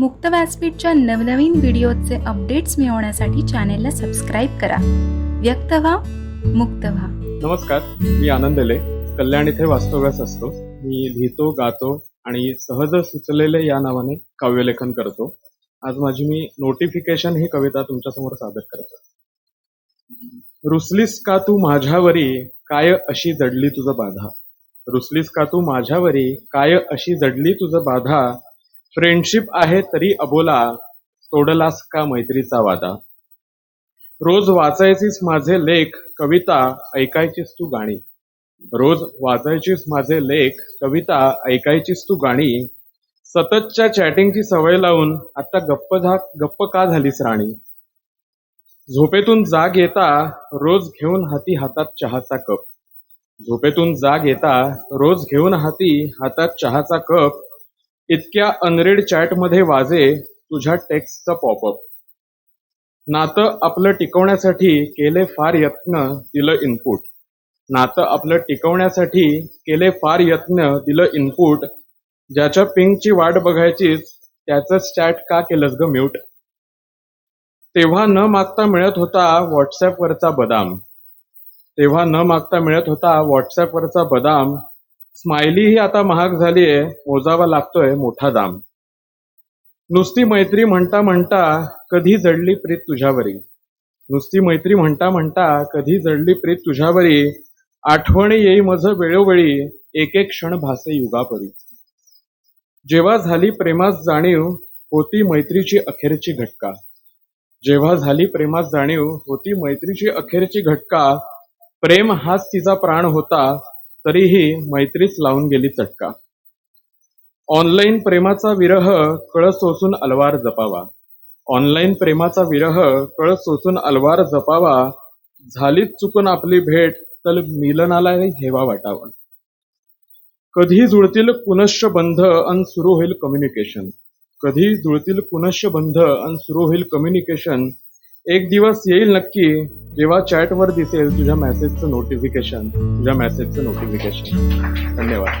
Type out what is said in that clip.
मुक्त व्यासपीठच्या नवनवीन व्हिडिओचे अपडेट्स मिळवण्यासाठी चॅनेलला सबस्क्राईब करा. व्यक्त व्हा मुक्त व्हा. नमस्कार मी आनंदले कल्याण इथे वास्तव्यास असतो. मी लिहितो गातो आणि सहज सुचलेले या नावाने काव्यलेखन करतो. आज माझी मी नोटिफिकेशन ही कविता तुमच्यासमोर सादर करतो. रुसलीस का तू माझ्यावरी काय अशी जडली तुझं बाधा? रुसलीस का तू माझ्यावरी काय अशी जडली तुझं बाधा? फ्रेंडशिप आहे तरी अबोला तोडलास का मैत्रीचा वादा? रोज वाचायचीस माझे लेख कविता ऐकायचीस तू गाणी. रोज वाचायचीस माझे लेख कविता ऐकायचीस तू गाणी. सततच्या चॅटिंगची सवय लावून आता गप्प झा गप्प का झालीस राणी? झोपेतून जाग येता रोज घेऊन हाती हातात चहाचा कप. झोपेतून जाग येता रोज घेऊन हाती हातात चहाचा कप. इतक्या अनरेड चॅटमध्ये वाजे तुझ्या टेक्स्टचा पॉपअप. नातं आपलं टिकवण्यासाठी केले फार यत्न दिलं इनपुट नातं आपलं टिकवण्यासाठी केले फार यत्न दिलं इनपुट ज्याच्या पिंकची वाट बघायचीच त्याचं चॅट का केलंस ग म्यूट तेव्हा न मागता मिळत होता व्हॉट्सॲपवरचा बदाम. तेव्हा न मागता मिळत होता व्हॉट्सॲपवरचा बदाम. स्माइली ही आता महाग झालीये मोजावा लागतोय मोठा दाम. नुसती मैत्री म्हणता म्हणता कधी जडली प्रीत तुझ्यावरी? नुसती मैत्री म्हणता म्हणता कधी जडली प्रीत तुझ्यावरी? आठवणी येई मज वेळोवेळी एक एक क्षण भासे युगापरी. जेव्हा झाली प्रेमात जाणीव होती मैत्रीची अखेरची घटका. जेव्हा झाली प्रेमात जाणीव होती मैत्रीची अखेरची घटका. प्रेम हाच तिचा प्राण होता तरीही मैत्रीच लावून गेली चटका. ऑनलाईन प्रेमाचा विरह कळ सोसून अलवार जपावा. ऑनलाईन प्रेमाचा विरह कळ सोसून अलवार जपावा. झालीच चुकून आपली भेट तर मिलनाला घेवा वाटावा. कधी जुळतील पुनश्च बंध अन सुरू होईल कम्युनिकेशन कधी जुळतील पुनश्च बंध अन सुरू होईल कम्युनिकेशन एक दिवस येईल नक्की जेव्हा चॅटवर दिसेल तुझ्या मेसेजचं नोटिफिकेशन तुझ्या मेसेजचं नोटिफिकेशन धन्यवाद.